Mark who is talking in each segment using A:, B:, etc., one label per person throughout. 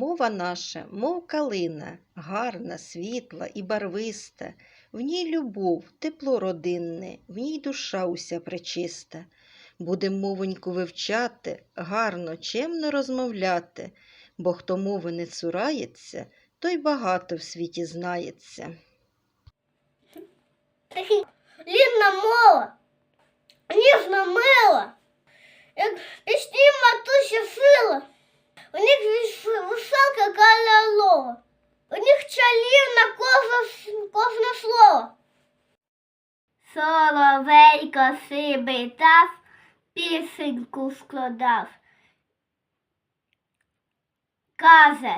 A: Мова наша, мов калина, гарна, світла і барвиста, в ній любов, тепло родинне, в ній душа уся пречиста. Будем мовоньку вивчати, гарно, чемно розмовляти, бо хто мови не цурається, той багато в світі знається.
B: Лінна мова, ніжна мила, Соловейко сибитав, пісеньку складав. Каже,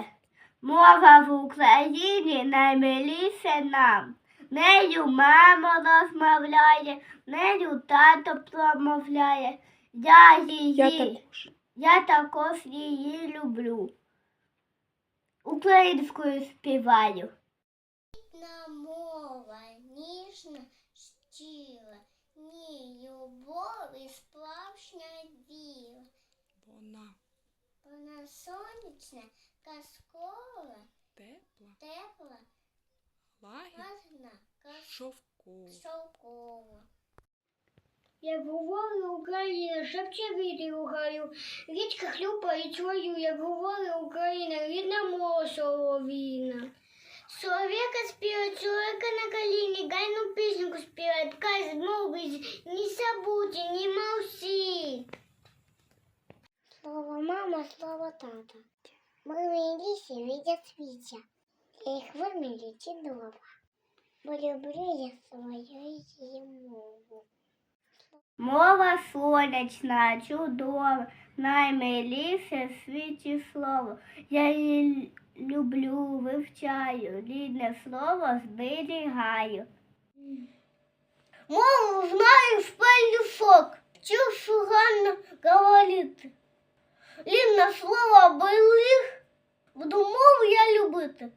B: мова в Україні наймиліше нам. Нею мама розмовляє, нею тато промовляє. Я її,
C: Я також.
B: я також її люблю. Українською співаю. Мова, і справжня віра.
C: Вона
B: Вона сонячна, казкова,
C: тепла,
B: тепла,
C: лагідна, шовкова.
B: Шовкова.
D: Як говорить Україна, шепче вітер у гаю, річка хлюпає свою, як говорить Україна, рідна мова солов'їна. Соловейка співає, чоловіка на коліні, гайну пісеньку співає, каже, мовить, не забудьте, не молчи. Слово мама, слово тата. Милые лисі видят світя, я їх вимілю чудово, бо люблю я свою мову. Мова сонячна, чудова, наймиліше в світі слово. Я її люблю, вивчаю, рідне слово зберігаю. Мову знаешь, в пелюшок, чушу говорит. говорити. на слово беріг, буду я любити.